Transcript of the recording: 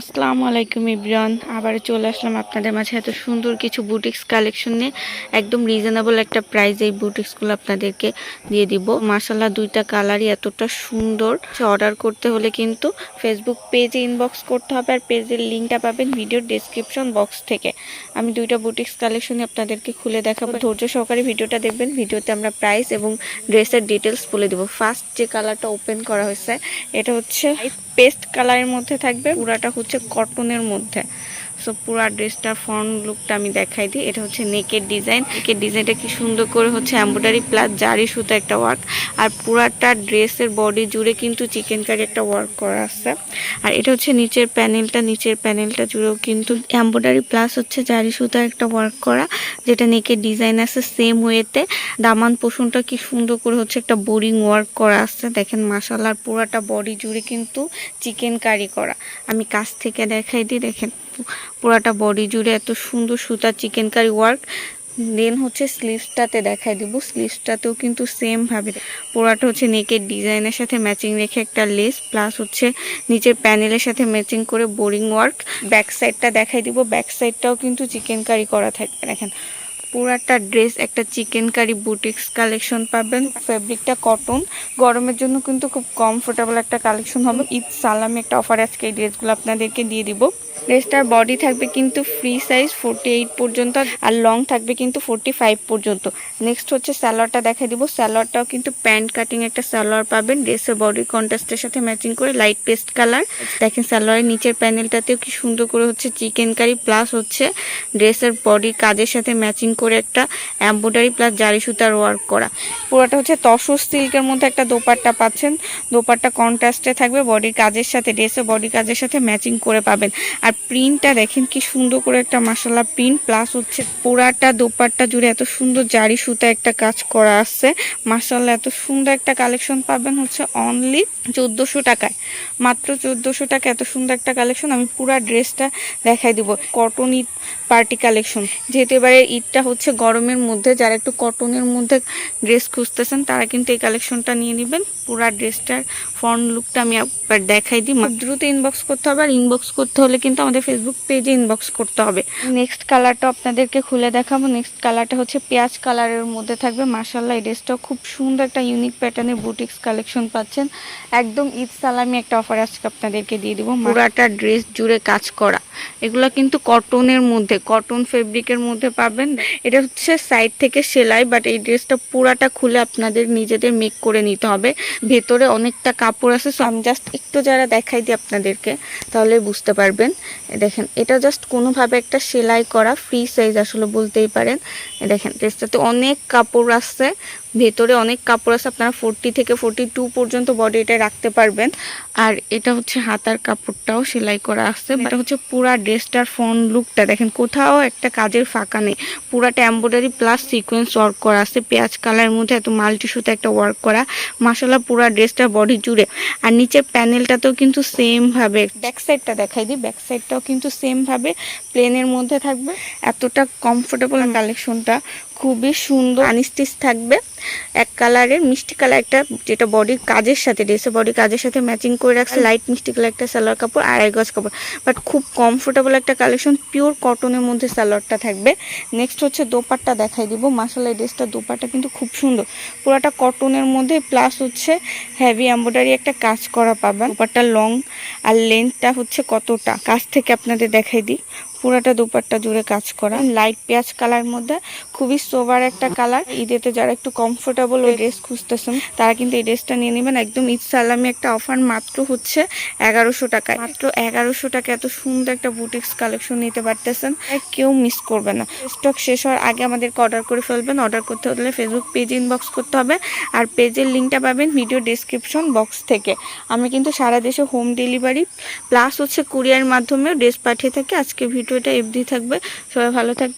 আসসালামু আলাইকুম ইব্রান। আবার চলে আসলাম আপনাদের মাঝে। এত সুন্দর কিছু বুটিক্স কালেকশন নিয়ে একদম রিজনেবল একটা প্রাইস এই বুটিক্সগুলো আপনাদেরকে দিয়ে দিব। মাসাল্লাহ দুইটা কালারই এতটা সুন্দর। অর্ডার করতে হলে কিন্তু ফেসবুক পেজে ইনবক্স করতে হবে আর পেজের লিঙ্কটা পাবেন ভিডিওর ডেসক্রিপশন বক্স থেকে। আমি দুইটা বুটিক্স কালেকশনই আপনাদেরকে খুলে দেখাবো। ধৈর্য সহকারে ভিডিওটা দেখবেন। ভিডিওতে আমরা প্রাইস এবং ড্রেসের ডিটেলস বলে দেবো। ফার্স্ট যে কালারটা ওপেন করা হয়েছে, এটা হচ্ছে পেস্ট কালারের মধ্যে থাকবে পুরাটা হচ্ছে কটনের মধ্যে। সো পুরা ড্রেসটার ফ্রন্ট লুকটা আমি দেখাই দিই। এটা হচ্ছে নেকের ডিজাইন নেকের ডিজাইনটা কি সুন্দর করে হচ্ছে এম্ব্রয়ডারি প্লাস জারি সুতো একটা ওয়ার্ক আর পুরাটা ড্রেসের বডি জুড়ে কিন্তু চিকেন কারি একটা ওয়ার্ক করা আছে। আর এটা হচ্ছে নিচের প্যানেলটা নিচের প্যানেলটা জুড়েও কিন্তু এম্ব্রয়ডারি প্লাস হচ্ছে জারি সুতো একটা ওয়ার্ক করা। যেটা নেকের ডিজাইন আছে সেম ওয়েতে দামান পোষণটা কি সুন্দর করে হচ্ছে একটা বোরিং ওয়ার্ক করা আছে। দেখেন মাসালার পুরাটা বডি জুড়ে কিন্তু চিকেন কারি করা। আমি কাছ থেকে দেখাই দিই, দেখেন। পুরাটা বডি জুড়ে এত সুন্দর সুতা চিকেন কারি ওয়ার্ক দেন হচ্ছে স্লিভসটাতে দেখাই দিব। স্লিভসটাতেও কিন্তু সেম ভাবে। পুরাটা হচ্ছে নেকের ডিজাইনের সাথে ম্যাচিং রেখে একটা লেস প্লাস হচ্ছে নিচের প্যানেলের সাথে ম্যাচিং করে বোরিং ওয়ার্ক ব্যাক সাইডটা দেখাই দিব। ব্যাক সাইডটাও কিন্তু চিকেন কারি করা থাকবে। দেখেন, পুরাটা ড্রেস একটা চিকেন কারি বুটিক্স কালেকশন পাবেন। ফেব্রিকটা কটন গরমের জন্য কিন্তু খুব কমফোর্টেবল একটা কালেকশন হবে। ঈদ সালামে একটা অফার আজকে এই ড্রেসগুলো আপনাদেরকে দিয়ে দিব। ড্রেসটার বডি থাকবে কিন্তু ফ্রি সাইজ ফোরটি এইট পর্যন্ত আর লং থাকবে কিন্তু ফোরটি ফাইভ পর্যন্ত। নেক্সট হচ্ছে স্যালোয়ারটা দেখাই দিব। স্যালোয়ারটাও কিন্তু প্যান্ট কাটিং একটা স্যালোয়ার পাবেন। ড্রেসের বডি কন্ট্রাস্টের সাথে ম্যাচিং করে লাইট পেস্ট কালার দেখেন স্যালোয়ারের নিচের প্যানেলটাতেও কি সুন্দর করে হচ্ছে চিকেন কারি প্লাস হচ্ছে ড্রেসের বডি কাজের সাথে ম্যাচিং করে একটা এম্ব্রয়ডারি প্লাস জারি সুতার ওয়ার্ক করা। পুরোটা হচ্ছে তসর সিল্কের মধ্যে একটা দোপাট্টা পাচ্ছেন। দোপাট্টা কন্ট্রাস্টে থাকবে। বডির কাজের সাথে ড্রেসের বডি কাজের সাথে ম্যাচিং করে পাবেন। আর প্রিন্টটা দেখেন কি সুন্দর করে একটা মাসালা প্রিন্ট প্লাস হচ্ছে পোড়াটা, দোপাট্টা জুড়ে এত সুন্দর জারি সুতা একটা কাজ করা আছে। মাসাল্লাহ এত সুন্দর একটা কালেকশন পাবেন হচ্ছে অনলি চোদ্দোশো টাকায়। মাত্র চোদ্দোশো টাকা, এত সুন্দর একটা কালেকশন আমি পুরা ড্রেসটা দেখাই দিব। কটন ঈদ পার্টি কালেকশন যেহেতু এবারে ঈদটা হচ্ছে গরমের মধ্যে, যারা একটু কটনের মধ্যে ড্রেস খুঁজতেছেন, তারা কিন্তু এই কালেকশনটা নিয়ে নেবেন। পুরা ড্রেসটার ফ্রন্ট লুকটা আমি একবার দেখাই দিই। দ্রুত ইনবক্স করতে হবে, আর ইনবক্স করতে হলে কিন্তু আমাদের ফেসবুক পেজে ইনবক্স করতে হবে। নেক্সট কালারটা আপনাদেরকে খুলে দেখাবো। নেক্সট কালারটা হচ্ছে পেঁয়াজ কালারের মধ্যে থাকবে। মার্শাল্লাহ এই ড্রেসটাও খুব সুন্দর একটা ইউনিক প্যাটার্নের বুটিক্স কালেকশন পাচ্ছেন। একদম ঈদ সালামি একটা অফার আজকে আপনাদেরকে দিয়ে দিব। পুরাটা ড্রেস জুড়ে কাজ করা। এগুলো কিন্তু কটনের মধ্যে কটন ফেব্রিকের মধ্যে পাবেন। এটা হচ্ছে সাইড থেকে সেলাই বাট এই ড্রেসটা পুরাটা খুলে আপনাদের নিজেদের মেক করে নিতে হবে। ভেতরে অনেকটা কাপড় আছে সো আমি জাস্ট একটু যারা দেখাই দিই আপনাদেরকে তাহলে বুঝতে পারবেন। দেখেন এটা জাস্ট কোনোভাবে একটা সেলাই করা ফ্রি সাইজ আসলে বলতেই পারেন। দেখেন ড্রেসটাতে অনেক কাপড় আসছে ভেতরে অনেক কাপড় আছে। আপনারা ফোরটি থেকে ফোরটি টু পর্যন্ত বডি এটা রাখতে পারবেন। আর এটা হচ্ছে হাতার কাপড়টাও সেলাই করা আছে। এটা হচ্ছে পুরা ড্রেসটার ফ্রন্ট লুকটা। দেখেন কোথাও একটা কাজের ফাঁকা নেই। পুরাটা এম্ব্রয়ডারি প্লাস সিকোয়েন্স ওয়ার্ক করা আছে। পেঁয়াজ কালারের মধ্যে এত মাল্টি সুতো একটা ওয়ার্ক করা। মাসালা পুরা ড্রেসটার বডি জুড়ে। আর নিচের প্যানেলটাতেও কিন্তু সেম ভাবে। ব্যাক সাইডটা দেখাই দিই। ব্যাক সাইডটাও কিন্তু সেম ভাবে। প্লেনের মধ্যে থাকবে। এতটা কমফোর্টেবল কালেকশনটা খুবই সুন্দর আনিস্টিস থাকবে। এক কালারের মিষ্টি কালার একটা যেটা বডি কাজের সাথে ড্রেসের বডি কাজের সাথে ম্যাচিং করে রাখছে। লাইট মিষ্টি কালার একটা সালোয়ার কাপড় আড়াই গজ কাপড়। বাট খুব কমফোর্টেবল একটা কালেকশন পিওর কটনের মধ্যে সালোয়ারটা থাকবে। নেক্সট হচ্ছে দোপাট্টা দেখাই দিব। মাসালা ড্রেসটা দোপাট্টা কিন্তু খুব সুন্দর। পুরাটা কটনের মধ্যে প্লাস হচ্ছে হেভি এম্ব্রয়ডারি একটা কাজ করা পাবেন। দোপাট্টা লং আর লেন্থটা হচ্ছে কতটা? কাছ থেকে আপনাদের দেখাই দিই। পুরাটা দুপাট্টা জুড়ে কাজ করা। লাইট পেঁয়াজ কালার মধ্যে খুবই সোবার একটা কালার। ঈদেতে যারা একটু কমফোর্টেবল ওই ড্রেস খুঁজতেছেন তারা কিন্তু এই ড্রেসটা নিয়ে নেবেন। একদম ঈদ সালামি একটা অফার মাত্র হচ্ছে এগারোশো টাকায়। মাত্র এগারোশো টাকা এত সুন্দর একটা বুটিক্স কালেকশন নিতে পারতেছেন কেউ মিস করবে না। স্টক শেষ হওয়ার আগে আমাদেরকে অর্ডার করে ফেলবেন। অর্ডার করতে হলে ফেসবুক পেজ ইনবক্স করতে হবে। আর পেজের লিঙ্কটা পাবেন ভিডিও ডিসক্রিপশন বক্স থেকে। আমি কিন্তু সারা দেশে হোম ডেলিভারি প্লাস হচ্ছে কুরিয়ার মাধ্যমেও ড্রেস পাঠিয়ে থাকি। আজকে ভিডিওটা এফডি থাকবে। সবাই ভালো থাকবে